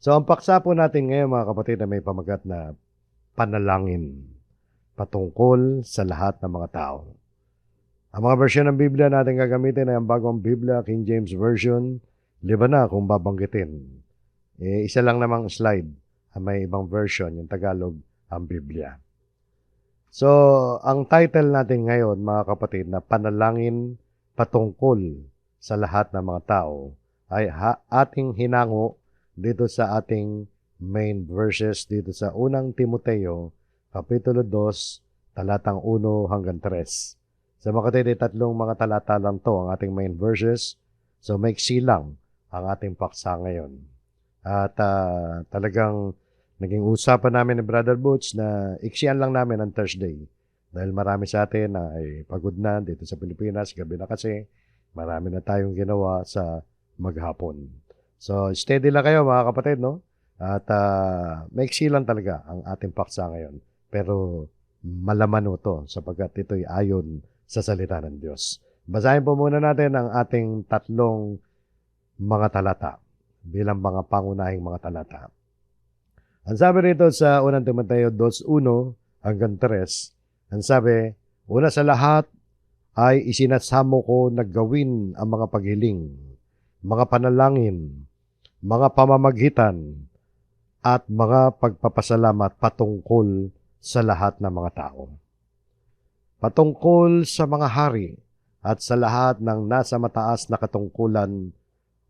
So, ang paksa po natin ngayon mga kapatid na may pamagat na panalangin patungkol sa lahat ng mga tao. Ang mga version ng Biblia natin gagamitin ay ang bagong Biblia, King James Version, liba na kung babanggitin. Eh, isa lang namang slide ang may ibang version, yung Tagalog, ang Biblia. So, ang title natin ngayon, mga kapatid, na panalangin patungkol sa lahat ng mga tao, ay ha- ating hinango dito sa ating main verses dito sa unang Timoteo, Kapitulo 2, talatang 1 hanggang 3. Sa ay tatlong mga talata lang to ang ating main verses. So, maiksi lang ang ating paksa ngayon. At ah, talagang naging usapan namin ni Brother Butch na iksian lang namin ang Thursday. Dahil marami sa atin na ay pagod na dito sa Pilipinas, gabi na kasi, marami na tayong ginawa sa maghapon. So, steady lang kayo mga kapatid, no? At uh, maiksi lang talaga ang ating paksa ngayon. Pero malaman mo to sapagkat ito'y ayon sa salita ng Diyos. Basahin po muna natin ang ating tatlong mga talata bilang mga pangunahing mga talata. Ang sabi rito sa 1 Timoteo 2.1 hanggang 3, ang sabi, Una sa lahat ay isinasamo ko na gawin ang mga paghiling, mga panalangin, mga pamamagitan, at mga pagpapasalamat patungkol sa lahat ng mga tao. Patungkol sa mga hari at sa lahat ng nasa mataas na katungkulan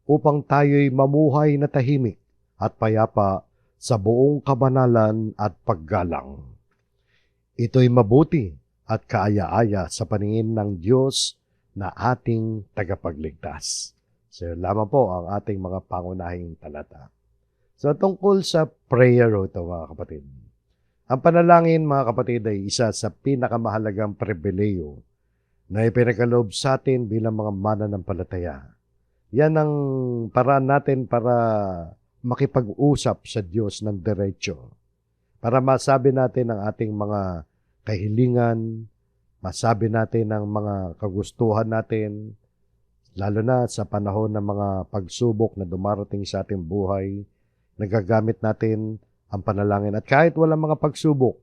upang tayo'y mamuhay na tahimik at payapa sa buong kabanalan at paggalang. Ito'y mabuti at kaaya-aya sa paningin ng Diyos na ating tagapagligtas. So, lamang po ang ating mga pangunahing talata. So, tungkol sa prayer ito, mga kapatid. Ang panalangin, mga kapatid, ay isa sa pinakamahalagang pribileyo na ipinagkaloob sa atin bilang mga mananampalataya. Yan ang paraan natin para makipag-usap sa Diyos ng diretsyo. Para masabi natin ang ating mga kahilingan, masabi natin ang mga kagustuhan natin, lalo na sa panahon ng mga pagsubok na dumarating sa ating buhay, nagagamit natin ang panalangin. At kahit walang mga pagsubok,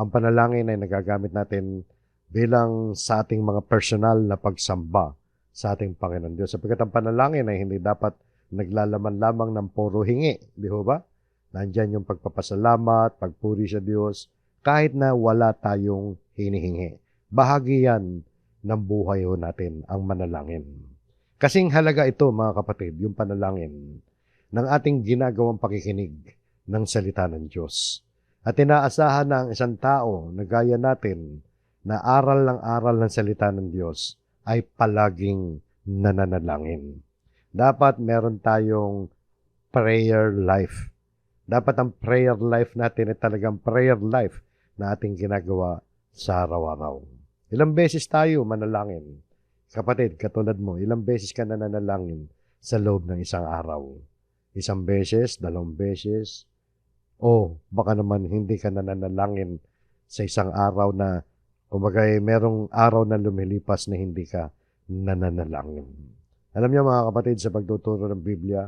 ang panalangin ay nagagamit natin bilang sa ating mga personal na pagsamba sa ating Panginoon Diyos. Sapagkat ang panalangin ay hindi dapat naglalaman lamang ng puro hingi, di ho ba? Nandyan yung pagpapasalamat, pagpuri sa Diyos, kahit na wala tayong hinihingi. Bahagi yan ng buhay ho natin, ang manalangin. Kasing halaga ito, mga kapatid, yung panalangin ng ating ginagawang pakikinig ng salita ng Diyos. At inaasahan na ang isang tao na gaya natin na aral ng aral ng salita ng Diyos ay palaging nananalangin. Dapat meron tayong prayer life. Dapat ang prayer life natin ay talagang prayer life na ating ginagawa sa araw-araw. Ilang beses tayo manalangin. Kapatid, katulad mo, ilang beses ka nananalangin sa loob ng isang araw. Isang beses, dalawang beses, o baka naman hindi ka nananalangin sa isang araw na kumbaga merong araw na lumilipas na hindi ka nananalangin. Alam niyo mga kapatid sa pagtuturo ng Biblia,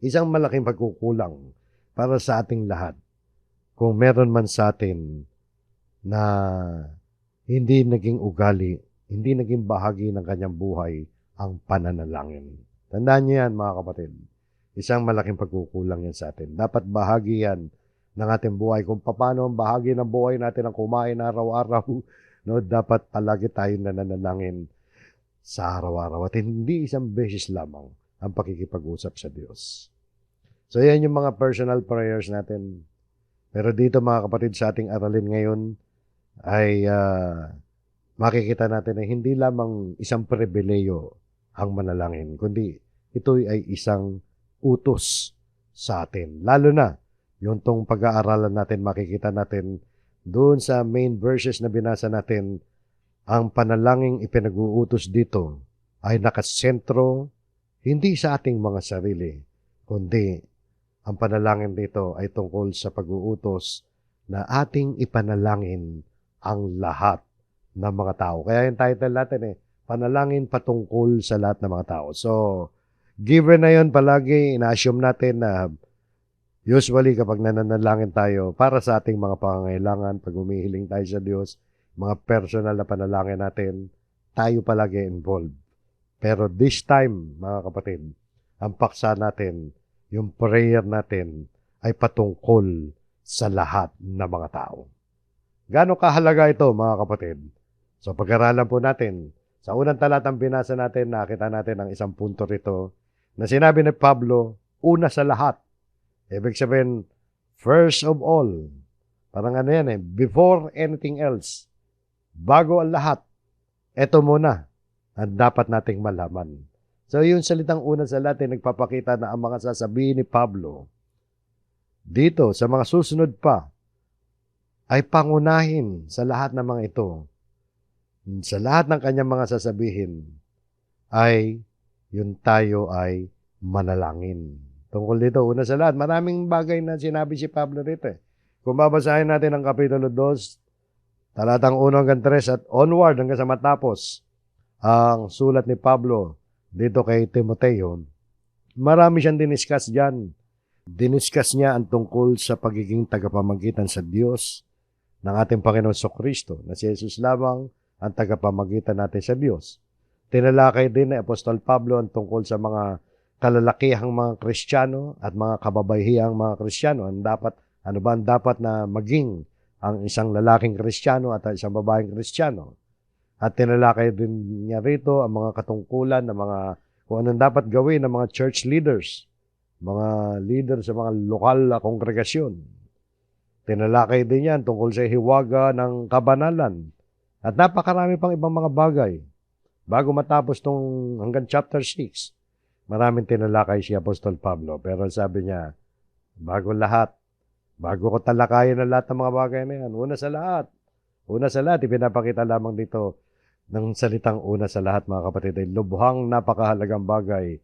isang malaking pagkukulang para sa ating lahat kung meron man sa atin na hindi naging ugali, hindi naging bahagi ng kanyang buhay ang pananalangin. Tandaan niyo yan mga kapatid. Isang malaking pagkukulang yan sa atin. Dapat bahagi yan ng ating buhay. Kung paano ang bahagi ng buhay natin ang kumain araw-araw, no, dapat palagi tayo nananalangin sa araw-araw at hindi isang beses lamang ang pakikipag-usap sa Diyos. So yan yung mga personal prayers natin. Pero dito mga kapatid sa ating aralin ngayon ay uh, makikita natin na hindi lamang isang pribileyo ang manalangin, kundi ito ay isang utos sa atin. Lalo na, yung tong pag-aaralan natin, makikita natin doon sa main verses na binasa natin, ang panalangin ipinag-uutos dito ay nakasentro hindi sa ating mga sarili, kundi ang panalangin dito ay tungkol sa pag-uutos na ating ipanalangin ang lahat ng mga tao. Kaya yung title natin eh, panalangin patungkol sa lahat ng mga tao. So, given na yon palagi, ina-assume natin na Usually, kapag nananalangin tayo para sa ating mga pangangailangan, pag humihiling tayo sa Diyos, mga personal na panalangin natin, tayo palagi involved. Pero this time, mga kapatid, ang paksa natin, yung prayer natin, ay patungkol sa lahat ng mga tao. Gano'ng kahalaga ito, mga kapatid? So, pag-aralan po natin, sa unang talatang binasa natin, nakita natin ang isang punto rito na sinabi ni Pablo, una sa lahat, Ibig sabihin, first of all, parang ano yan eh, before anything else, bago ang lahat, eto muna ang dapat nating malaman. So yung salitang una sa ay nagpapakita na ang mga sasabihin ni Pablo dito sa mga susunod pa ay pangunahin sa lahat ng mga ito. Sa lahat ng kanyang mga sasabihin ay yun tayo ay manalangin. Tungkol dito, una sa lahat, maraming bagay na sinabi si Pablo rito. Eh. Kung babasahin natin ang Kapitulo 2, talatang 1 hanggang 3 at onward hanggang sa matapos, ang sulat ni Pablo dito kay Timoteo, marami siyang diniskas dyan. Diniskas niya ang tungkol sa pagiging tagapamagitan sa Diyos ng ating Panginoon so Kristo, na si Jesus lamang ang tagapamagitan natin sa Diyos. Tinalakay din ni Apostol Pablo ang tungkol sa mga kalalakihang mga Kristiyano at mga kababayhihang mga Kristiyano. Ang dapat, ano ba ang dapat na maging ang isang lalaking Kristiyano at ang isang babaeng Kristiyano. At tinalakay din niya rito ang mga katungkulan ng mga kung anong dapat gawin ng mga church leaders, mga leader sa mga lokal na kongregasyon. Tinalakay din yan tungkol sa hiwaga ng kabanalan. At napakarami pang ibang mga bagay. Bago matapos tong hanggang chapter 6, maraming tinalakay si Apostol Pablo. Pero sabi niya, bago lahat, bago ko talakayin ang lahat ng mga bagay na yan, una sa lahat, una sa lahat, ipinapakita lamang dito ng salitang una sa lahat mga kapatid ay lubhang napakahalagang bagay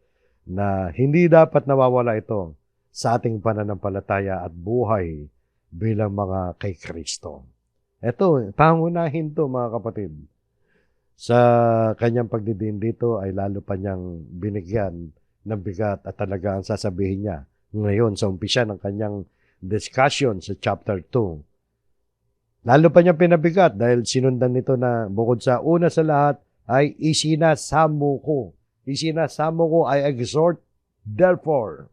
na hindi dapat nawawala ito sa ating pananampalataya at buhay bilang mga kay Kristo. Ito, pangunahin to mga kapatid. Sa kanyang pagdidiin dito ay lalo pa niyang binigyan ng bigat at talaga ang sasabihin niya ngayon sa umpisa ng kanyang discussion sa chapter 2. Lalo pa niya pinabigat dahil sinundan nito na bukod sa una sa lahat ay isinasamo ko. Isinasamo ko ay exhort therefore.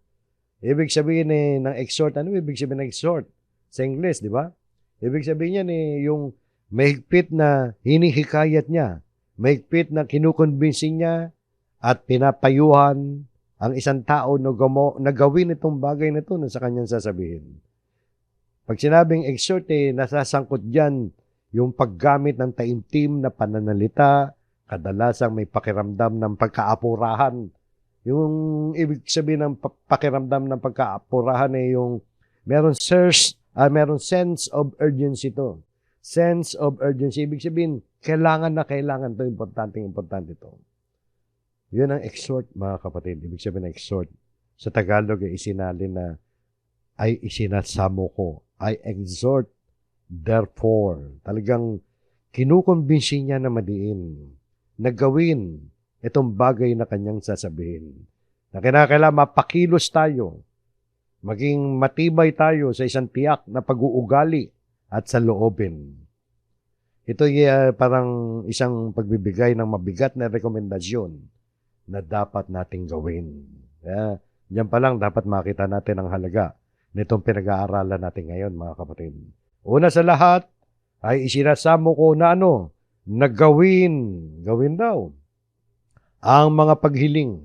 Ibig sabihin eh, ng exhort, ano ibig sabihin ng exhort? Sa English, di ba? Ibig sabihin niya eh, yung mahigpit na hinihikayat niya Mahigpit na kinukonbinsing niya at pinapayuhan ang isang tao na, gamo, na gawin itong bagay na ito na sa kanyang sasabihin. Pag sinabing exhort, eh, nasasangkot dyan yung paggamit ng taimtim na pananalita, kadalasang may pakiramdam ng pagkaapurahan. Yung ibig sabihin ng pakiramdam ng pagkaapurahan eh yung meron sense, uh, meron sense of urgency to. Sense of urgency. Ibig sabihin, kailangan na kailangan to importante, importante to. Yun ang exhort, mga kapatid. Ibig sabihin ng exhort. Sa Tagalog ay isinalin na ay isinasamo ko. I exhort, therefore. Talagang kinukumbinsi niya na madiin na gawin itong bagay na kanyang sasabihin. Na kinakailangan mapakilos tayo, maging matibay tayo sa isang tiyak na pag-uugali at sa loobin. Ito ay uh, parang isang pagbibigay ng mabigat na rekomendasyon na dapat nating gawin. Yeah. Diyan pa lang dapat makita natin ang halaga nitong pinag-aaralan natin ngayon mga kapatid. Una sa lahat ay isinasamo ko na ano, na gawin, gawin daw, ang mga paghiling,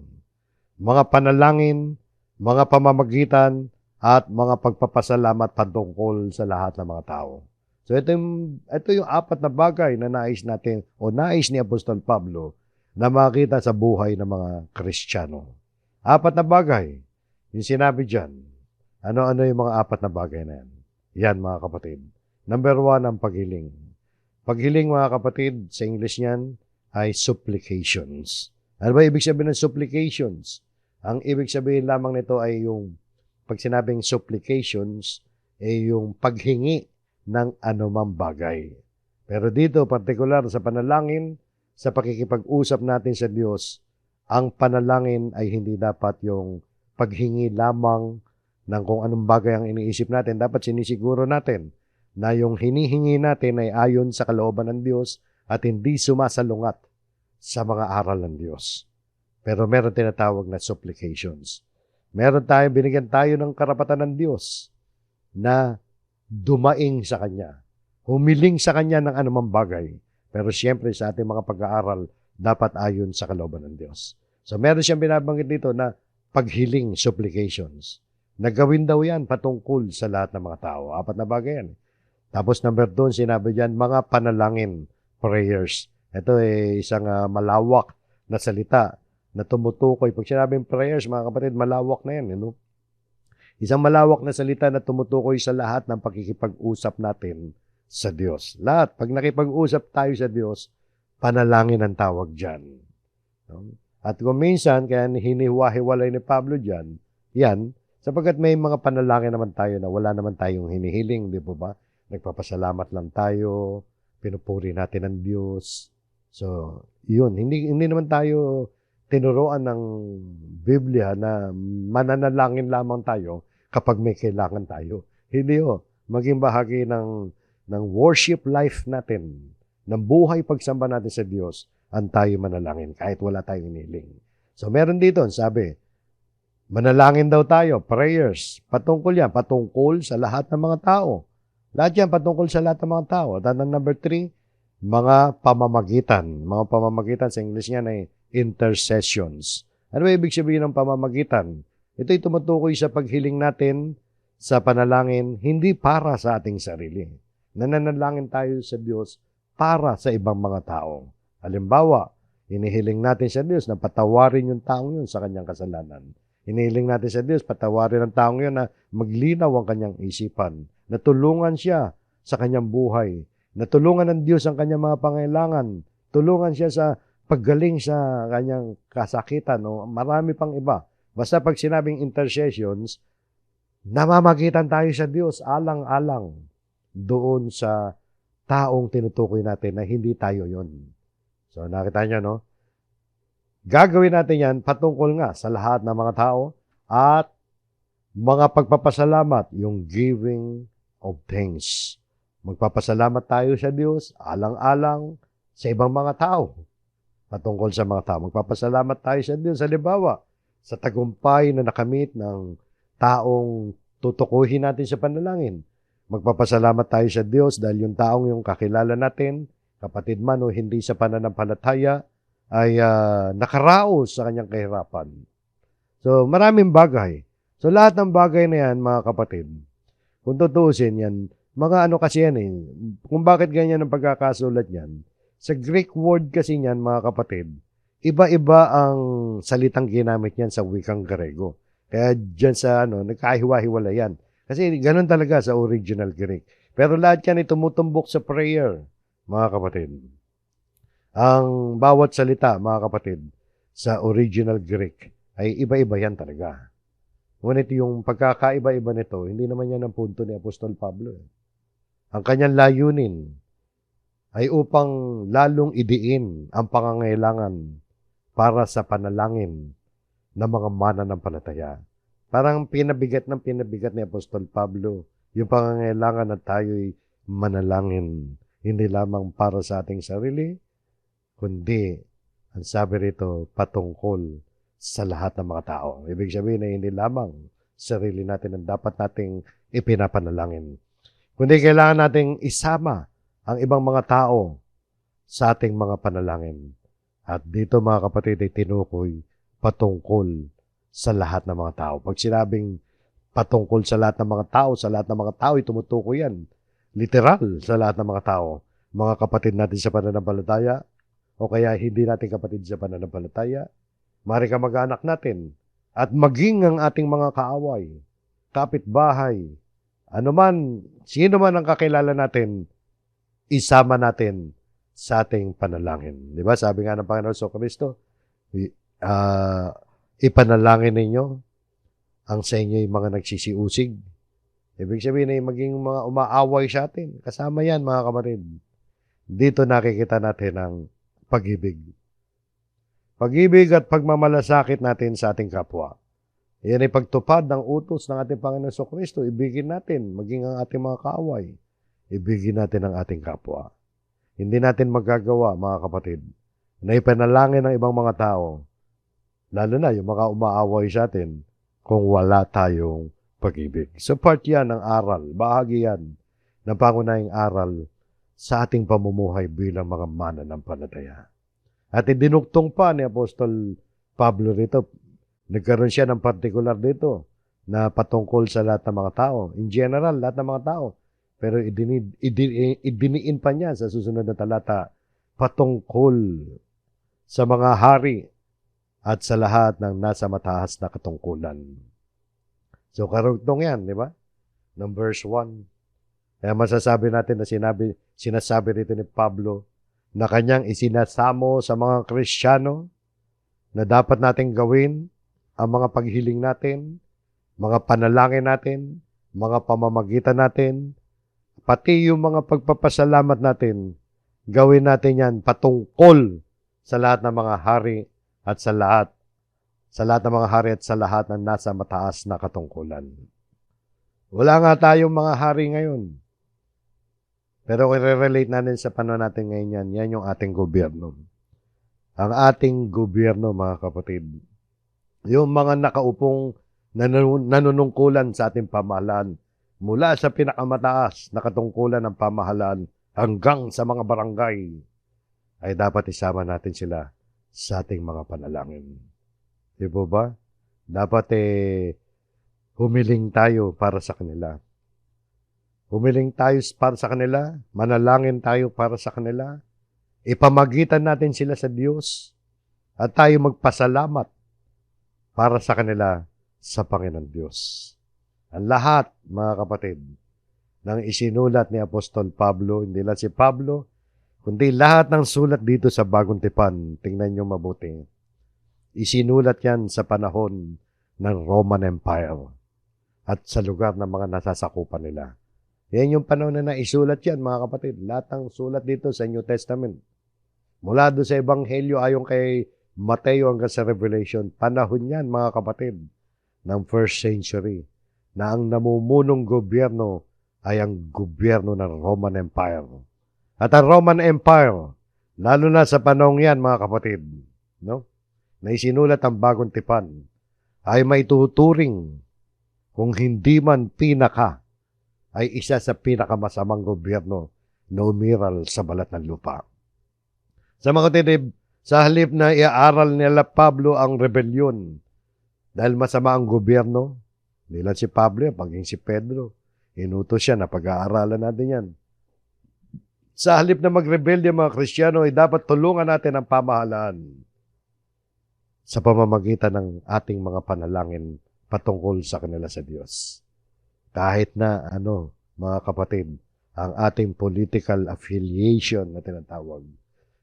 mga panalangin, mga pamamagitan, at mga pagpapasalamat patungkol sa lahat ng mga tao. So ito yung, ito yung apat na bagay na nais natin o nais ni Apostol Pablo na makita sa buhay ng mga Kristiyano. Apat na bagay. Yung sinabi dyan. Ano-ano yung mga apat na bagay na yan? Yan mga kapatid. Number one, ang paghiling. Paghiling mga kapatid, sa English niyan, ay supplications. Ano ba ibig sabihin ng supplications? Ang ibig sabihin lamang nito ay yung, pag sinabing supplications, ay yung paghingi ng anumang bagay. Pero dito, partikular sa panalangin, sa pakikipag-usap natin sa Diyos, ang panalangin ay hindi dapat yung paghingi lamang ng kung anong bagay ang iniisip natin, dapat sinisiguro natin na yung hinihingi natin ay ayon sa kalooban ng Diyos at hindi sumasalungat sa mga aral ng Diyos. Pero meron tinatawag na supplications. Meron tayo, binigyan tayo ng karapatan ng Diyos na dumaing sa Kanya, humiling sa Kanya ng anumang bagay. Pero siyempre sa ating mga pag-aaral, dapat ayon sa kalooban ng Diyos. So meron siyang binabanggit dito na paghiling supplications. Nagawin daw yan patungkol sa lahat ng mga tao. Apat na bagay yan. Tapos number two, sinabi diyan, mga panalangin, prayers. Ito ay isang uh, malawak na salita na tumutukoy. Pag sinabing prayers, mga kapatid, malawak na yan. You know? Isang malawak na salita na tumutukoy sa lahat ng pakikipag-usap natin sa Diyos. Lahat. Pag nakipag-usap tayo sa Diyos, panalangin ang tawag dyan. No? At kung minsan, kaya hinihiwa-hiwalay ni Pablo dyan, yan, sapagkat may mga panalangin naman tayo na wala naman tayong hinihiling, di po ba? Nagpapasalamat lang tayo, pinupuri natin ang Diyos. So, yun, hindi, hindi naman tayo tinuruan ng Biblia na mananalangin lamang tayo kapag may kailangan tayo. Hindi o. Maging bahagi ng, ng worship life natin, ng buhay pagsamba natin sa Diyos, ang tayo manalangin kahit wala tayong iniling. So meron dito, sabi, manalangin daw tayo, prayers, patungkol yan, patungkol sa lahat ng mga tao. Lahat yan patungkol sa lahat ng mga tao. At ang number three, mga pamamagitan. Mga pamamagitan sa English niyan ay intercessions. Ano ba ibig sabihin ng pamamagitan? Ito'y tumutukoy sa paghiling natin sa panalangin, hindi para sa ating sarili. Nananalangin tayo sa Diyos para sa ibang mga tao. Halimbawa, inihiling natin sa Diyos na patawarin yung taong yun sa kanyang kasalanan. Inihiling natin sa Diyos, patawarin ang taong yun na maglinaw ang kanyang isipan, natulungan siya sa kanyang buhay, natulungan ng Diyos ang kanyang mga pangailangan, tulungan siya sa paggaling sa kanyang kasakitan o marami pang iba. Basta pag sinabing intercessions, namamagitan tayo sa Diyos alang-alang doon sa taong tinutukoy natin na hindi tayo yon. So nakita niyo, no? Gagawin natin yan patungkol nga sa lahat ng mga tao at mga pagpapasalamat, yung giving of thanks. Magpapasalamat tayo sa Diyos, alang-alang sa ibang mga tao. Patungkol sa mga tao. Magpapasalamat tayo sa Diyos, halimbawa, sa tagumpay na nakamit ng taong tutukuhin natin sa panalangin. Magpapasalamat tayo sa Diyos dahil yung taong yung kakilala natin, kapatid man o hindi sa pananampalataya, ay uh, nakaraos sa kanyang kahirapan. So, maraming bagay. So, lahat ng bagay na yan, mga kapatid, kung tutusin yan, mga ano kasi yan eh, kung bakit ganyan ang pagkakasulat yan, sa Greek word kasi yan, mga kapatid, iba-iba ang salitang ginamit niyan sa wikang Grego. Kaya dyan sa ano, nagkahiwa-hiwala yan. Kasi ganun talaga sa original Greek. Pero lahat yan ay tumutumbok sa prayer mga kapatid. Ang bawat salita, mga kapatid, sa original Greek ay iba-iba yan talaga. Ngunit yung pagkakaiba-iba nito, hindi naman yan ang punto ni Apostol Pablo. Eh. Ang kanyang layunin ay upang lalong idiin ang pangangailangan para sa panalangin ng mga mananampalataya. Parang pinabigat ng pinabigat ni Apostol Pablo yung pangangailangan na tayo'y manalangin hindi lamang para sa ating sarili, kundi ang sabi rito patungkol sa lahat ng mga tao. Ibig sabihin na hindi lamang sarili natin ang dapat nating ipinapanalangin, kundi kailangan nating isama ang ibang mga tao sa ating mga panalangin. At dito mga kapatid ay tinukoy patungkol sa lahat ng mga tao. Pag sinabing patungkol sa lahat ng mga tao, sa lahat ng mga tao, ay tumutukoy yan literal sa lahat ng mga tao, mga kapatid natin sa pananampalataya, o kaya hindi natin kapatid sa pananampalataya, mari ka mag-anak natin, at maging ang ating mga kaaway, kapitbahay, anuman, sino man ang kakilala natin, isama natin sa ating panalangin. Di ba? Sabi nga ng Panginoon sa Kristo, uh, ipanalangin ninyo ang sa inyo yung mga nagsisiusig Ibig sabihin ay maging mga umaaway sa atin. Kasama yan, mga kapatid. Dito nakikita natin ang pag-ibig. Pag-ibig at pagmamalasakit natin sa ating kapwa. Yan ay pagtupad ng utos ng ating Panginoon sa Kristo. Ibigin natin, maging ang ating mga kaaway. Ibigin natin ang ating kapwa. Hindi natin magagawa, mga kapatid, na ipanalangin ng ibang mga tao, lalo na yung mga umaaway sa atin, kung wala tayong pag-ibig. So part yan ng aral, bahagi yan ng pangunahing aral sa ating pamumuhay bilang mga mananampalataya. At idinugtong pa ni Apostol Pablo rito, nagkaroon siya ng particular dito na patungkol sa lahat ng mga tao. In general, lahat ng mga tao. Pero idini, idini, idiniin pa niya sa susunod na talata patungkol sa mga hari at sa lahat ng nasa mataas na katungkulan. So, karugtong yan, di ba? Ng verse 1. Kaya masasabi natin na sinabi, sinasabi rito ni Pablo na kanyang isinasamo sa mga Kristiyano na dapat nating gawin ang mga paghiling natin, mga panalangin natin, mga pamamagitan natin, pati yung mga pagpapasalamat natin, gawin natin yan patungkol sa lahat ng mga hari at sa lahat sa lahat ng mga hari at sa lahat ng nasa mataas na katungkulan. Wala nga tayong mga hari ngayon. Pero kung relate natin sa panahon natin ngayon yan, yan yung ating gobyerno. Ang ating gobyerno, mga kapatid, yung mga nakaupong nanun- nanunungkulan sa ating pamahalaan, mula sa pinakamataas na katungkulan ng pamahalaan hanggang sa mga barangay, ay dapat isama natin sila sa ating mga panalangin. Di po ba? Dapat eh, humiling tayo para sa kanila. Humiling tayo para sa kanila, manalangin tayo para sa kanila, ipamagitan natin sila sa Diyos, at tayo magpasalamat para sa kanila sa Panginoon Diyos. Ang lahat, mga kapatid, ng isinulat ni Apostol Pablo, hindi lang si Pablo, kundi lahat ng sulat dito sa Bagong Tipan, tingnan nyo mabuti Isinulat yan sa panahon ng Roman Empire at sa lugar ng mga nasasakupan nila. Yan yung panahon na naisulat yan, mga kapatid. Lahat ng sulat dito sa New Testament. Mula doon sa Ebanghelyo ayon kay Mateo hanggang sa Revelation, panahon yan, mga kapatid, ng first century na ang namumunong gobyerno ay ang gobyerno ng Roman Empire. At ang Roman Empire, lalo na sa panahon yan, mga kapatid, no? na isinulat ang bagong tipan ay may tuturing kung hindi man pinaka ay isa sa pinakamasamang gobyerno na umiral sa balat ng lupa. Sa mga tinib, sa halip na iaaral nila Pablo ang rebelyon dahil masama ang gobyerno, nila si Pablo, paging si Pedro, inutos siya na pag-aaralan natin yan. Sa halip na magrebelde mga Kristiyano ay dapat tulungan natin ang pamahalaan sa pamamagitan ng ating mga panalangin patungkol sa kanila sa Diyos. Kahit na ano, mga kapatid, ang ating political affiliation na tinatawag.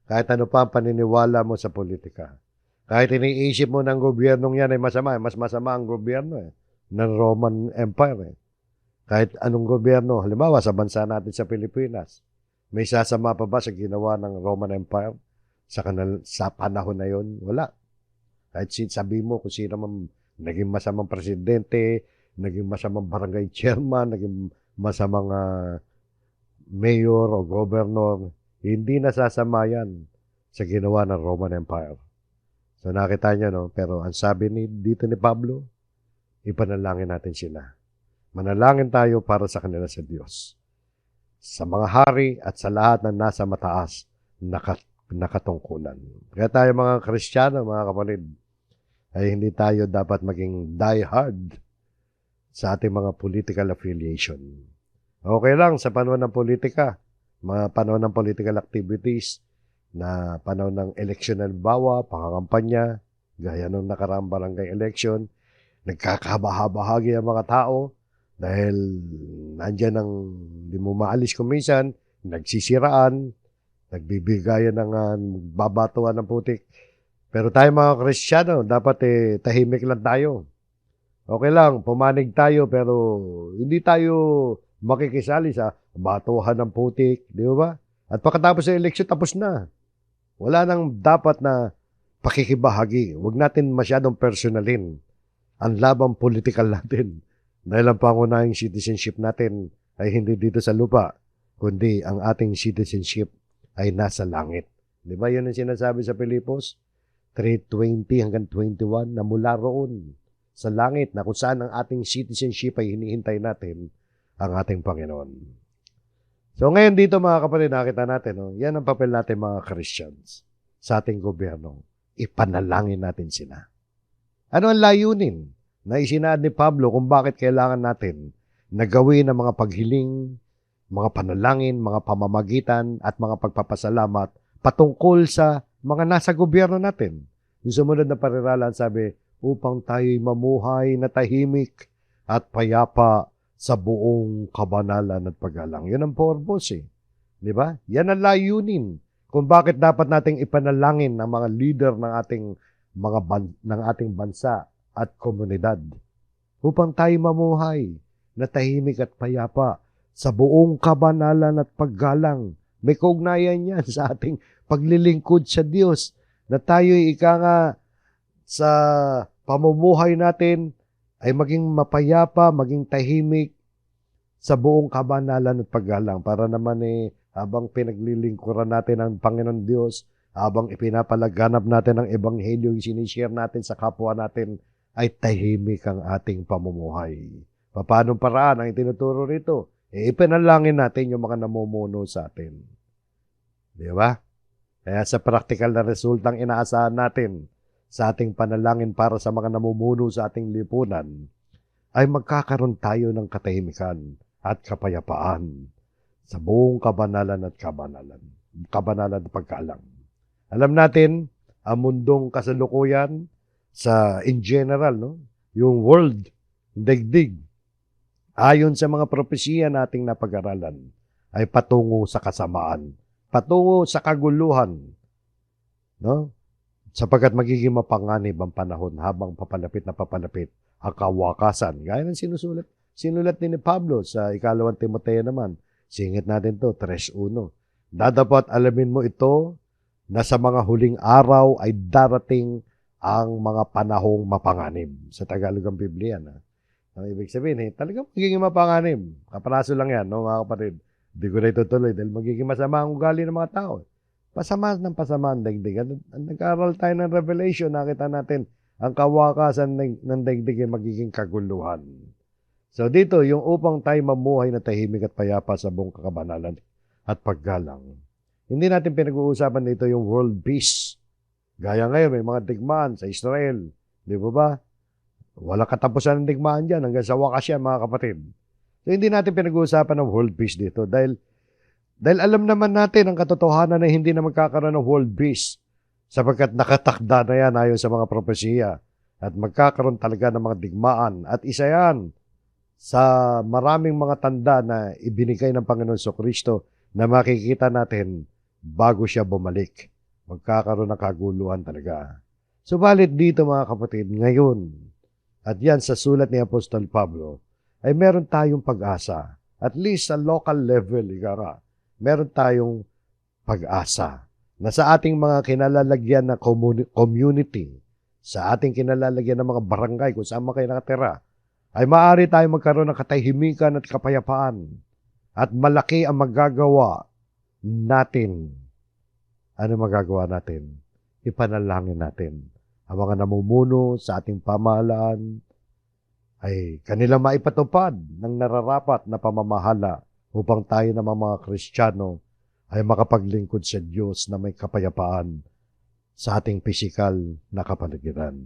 Kahit ano pa ang paniniwala mo sa politika. Kahit iniisip mo ng gobyernong yan ay masama, mas masama ang gobyerno eh, ng Roman Empire. Eh. Kahit anong gobyerno, halimbawa sa bansa natin sa Pilipinas, may sasama pa ba sa ginawa ng Roman Empire sa, kanal, sa panahon na yon? Wala. Kahit sabi mo kung sino man naging masamang presidente, naging masamang barangay chairman, naging masamang uh, mayor o governor, hindi nasasama yan sa ginawa ng Roman Empire. So nakita niyo, no? Pero ang sabi ni, dito ni Pablo, ipanalangin natin sila. Manalangin tayo para sa kanila sa Diyos. Sa mga hari at sa lahat na nasa mataas nakat nakatungkulan. Kaya tayo mga Kristiyano, mga kapatid, ay hindi tayo dapat maging die-hard sa ating mga political affiliation. Okay lang sa panahon ng politika, mga panahon ng political activities, na panahon ng election ng bawa, pangangampanya, gaya nung nakaraang barangay election, nagkakabahagi ang mga tao dahil nandyan ang hindi mo maalis kung minsan, nagsisiraan, nagbibigayan ng uh, ng putik. Pero tayo mga Kristiyano, dapat eh, tahimik lang tayo. Okay lang, pumanig tayo pero hindi tayo makikisali sa batuhan ng putik, di ba? At pagkatapos ng eleksyon, tapos na. Wala nang dapat na pakikibahagi. Huwag natin masyadong personalin ang labang political natin. Dahil ang pangunahing citizenship natin ay hindi dito sa lupa, kundi ang ating citizenship ay nasa langit. Di ba yun ang sinasabi sa Pilipos? 3.20 hanggang 21 na mula roon sa langit na kung saan ang ating citizenship ay hinihintay natin ang ating Panginoon. So ngayon dito mga kapatid, nakita natin, no? yan ang papel natin mga Christians sa ating gobyerno. Ipanalangin natin sila. Ano ang layunin na isinaad ni Pablo kung bakit kailangan natin na gawin ang mga paghiling, mga panalangin, mga pamamagitan at mga pagpapasalamat patungkol sa mga nasa gobyerno natin. Yung sumunod na pariralan sabi, upang tayo'y mamuhay na tahimik at payapa sa buong kabanalan at paggalang. Yun ang purpose eh. Di ba? Yan ang layunin kung bakit dapat nating ipanalangin ang mga leader ng ating mga ban- ng ating bansa at komunidad upang tayo mamuhay na tahimik at payapa sa buong kabanalan at paggalang. May kaugnayan yan sa ating paglilingkod sa Diyos na tayo'y ika nga sa pamumuhay natin ay maging mapayapa, maging tahimik sa buong kabanalan at paggalang para naman eh habang pinaglilingkuran natin ang Panginoon Diyos, habang ipinapalaganap natin ang Ebanghelyo, yung sinishare natin sa kapwa natin, ay tahimik ang ating pamumuhay. Paano paraan ang itinuturo rito? E ipanalangin natin yung mga namumuno sa atin. Di ba? Kaya sa practical na resultang inaasahan natin sa ating panalangin para sa mga namumuno sa ating lipunan, ay magkakaroon tayo ng katahimikan at kapayapaan sa buong kabanalan at kabanalan. Kabanalan at pagkaalam. Alam natin, ang mundong kasalukuyan sa in general, no? yung world, digdig, ayon sa mga propesiya nating napag-aralan, ay patungo sa kasamaan, patungo sa kaguluhan, no? sapagkat magiging mapanganib ang panahon habang papalapit na papalapit ang kawakasan. Gaya ng sinusulat, sinulat ni Pablo sa ikalawang Timoteo naman. Singit natin to, 3.1. Dadapat alamin mo ito na sa mga huling araw ay darating ang mga panahong mapanganib. Sa Tagalog ang Biblia na. Ang ibig sabihin, eh, talagang magiging mapanganib. Kaparaso lang yan, no, mga kapatid. Hindi ko na itutuloy dahil magiging masama ang ugali ng mga tao. Pasama ng pasama ang daigdig. Nag-aaral tayo ng Revelation, nakita natin ang kawakasan ng, ng daigdig ay magiging kaguluhan. So dito, yung upang tayo mamuhay na tahimik at payapa sa buong kakabanalan at paggalang. Hindi natin pinag-uusapan dito yung world peace. Gaya ngayon, may mga digmaan sa Israel. Di ba ba? Wala katapusan ng digmaan dyan hanggang sa wakas yan, mga kapatid. So hindi natin pinag-uusapan ng world peace dito dahil dahil alam naman natin ang katotohanan na hindi na magkakaroon ng world peace sapagkat nakatakda na yan ayon sa mga propesiya at magkakaroon talaga ng mga digmaan at isa yan sa maraming mga tanda na ibinigay ng Panginoon so Kristo na makikita natin bago siya bumalik. Magkakaroon ng kaguluhan talaga. Subalit dito mga kapatid, ngayon, at yan sa sulat ni Apostol Pablo, ay meron tayong pag-asa. At least sa local level, igara, meron tayong pag-asa na sa ating mga kinalalagyan na community, sa ating kinalalagyan ng mga barangay kung saan kayo nakatira, ay maaari tayo magkaroon ng katahimikan at kapayapaan at malaki ang magagawa natin. Ano magagawa natin? Ipanalangin natin ang mga namumuno sa ating pamahalaan ay kanilang maipatupad ng nararapat na pamamahala upang tayo na mga Kristiyano ay makapaglingkod sa Diyos na may kapayapaan sa ating pisikal na kapaligiran.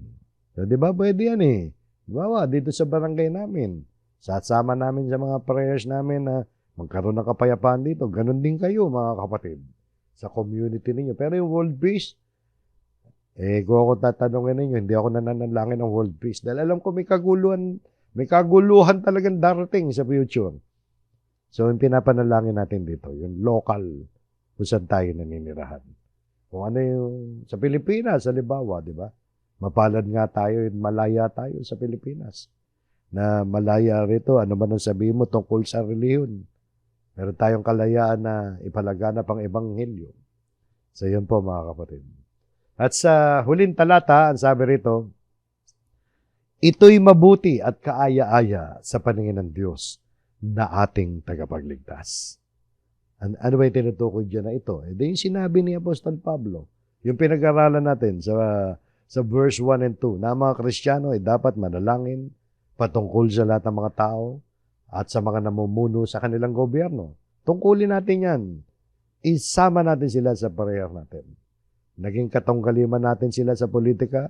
So, di ba? Pwede yan eh. Bawa, dito sa barangay namin, sasama namin sa mga prayers namin na magkaroon ng kapayapaan dito. Ganon din kayo, mga kapatid, sa community ninyo. Pero yung world peace, eh, kung ako tatanungin ninyo, hindi ako nananalangin ng world peace. Dahil alam ko may kaguluhan, may kaguluhan talagang darating sa future. So, yung pinapanalangin natin dito, yung local, kung saan tayo naninirahan. Kung ano yung, sa Pilipinas, sa Libawa, di ba? Mapalad nga tayo, malaya tayo sa Pilipinas. Na malaya rito, ano man ang sabihin mo tungkol sa reliyon. Meron tayong kalayaan na ipalaganap ang ebanghelyo. So yun po mga kapatid. At sa huling talata, ang sabi rito, ito'y mabuti at kaaya-aya sa paningin ng Diyos na ating tagapagligtas. An ano ba yung tinutukoy dyan na ito? Eh, yung sinabi ni Apostol Pablo, yung pinag-aralan natin sa, sa verse 1 and 2, na mga Kristiyano ay dapat manalangin patungkol sa lahat ng mga tao at sa mga namumuno sa kanilang gobyerno. Tungkulin natin yan. Isama natin sila sa prayer natin. Naging katungkaliman natin sila sa politika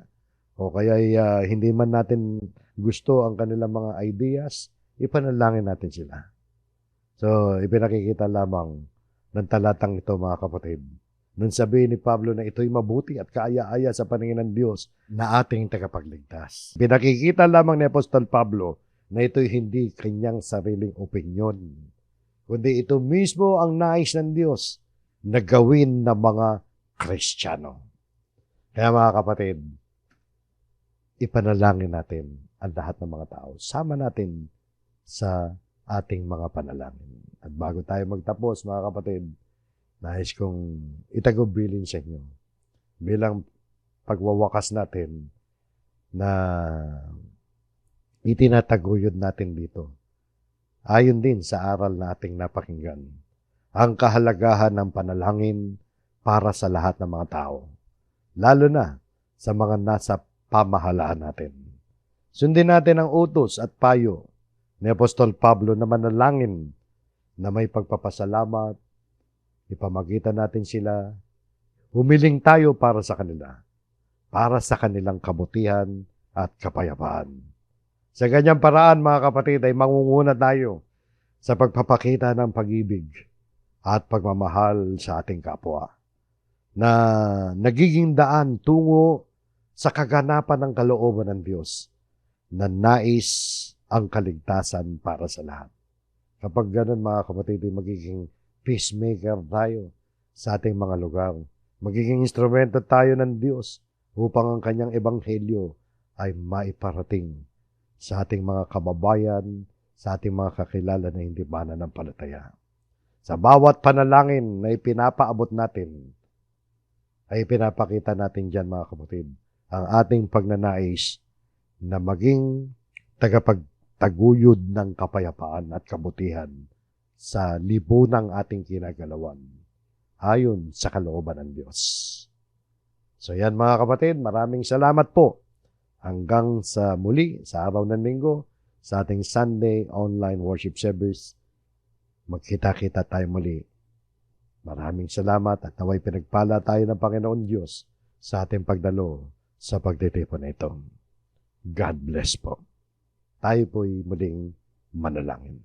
o kaya uh, hindi man natin gusto ang kanilang mga ideas, ipanalangin natin sila. So, ipinakikita lamang ng talatang ito mga kapatid. Nung sabihin ni Pablo na ito'y mabuti at kaaya-aya sa paningin ng Diyos na ating tagapagligtas. Pinakikita lamang ni Apostol Pablo na ito'y hindi kanyang sariling opinyon, kundi ito mismo ang nais ng Diyos na gawin ng mga Kristiyano. Kaya mga kapatid, ipanalangin natin ang lahat ng mga tao. Sama natin sa ating mga panalangin. At bago tayo magtapos, mga kapatid, nais kong itagubilin sa inyo bilang pagwawakas natin na itinataguyod natin dito. Ayon din sa aral na ating napakinggan, ang kahalagahan ng panalangin para sa lahat ng mga tao, lalo na sa mga nasa pamahalaan natin. Sundin natin ang utos at payo ni Apostol Pablo na manalangin na may pagpapasalamat, ipamagitan natin sila, humiling tayo para sa kanila, para sa kanilang kabutihan at kapayapaan. Sa ganyang paraan, mga kapatid, ay mangunguna tayo sa pagpapakita ng pag-ibig at pagmamahal sa ating kapwa na nagiging daan tungo sa kaganapan ng kalooban ng Diyos na nais ang kaligtasan para sa lahat. Kapag ganun mga kapatid, magiging peacemaker tayo sa ating mga lugar. Magiging instrumento tayo ng Diyos upang ang kanyang ebanghelyo ay maiparating sa ating mga kababayan, sa ating mga kakilala na hindi mananampalataya. Sa bawat panalangin na ipinapaabot natin, ay pinapakita natin dyan mga kapatid, ang ating pagnanais na maging tagapag taguyod ng kapayapaan at kabutihan sa libunang ating kinagalawan ayon sa kalooban ng Diyos. So yan mga kapatid, maraming salamat po hanggang sa muli sa araw ng linggo sa ating Sunday online worship service. Magkita-kita tayo muli. Maraming salamat at naway pinagpala tayo ng Panginoon Diyos sa ating pagdalo sa pagtitipon na ito. God bless po tayo po'y muling manalangin.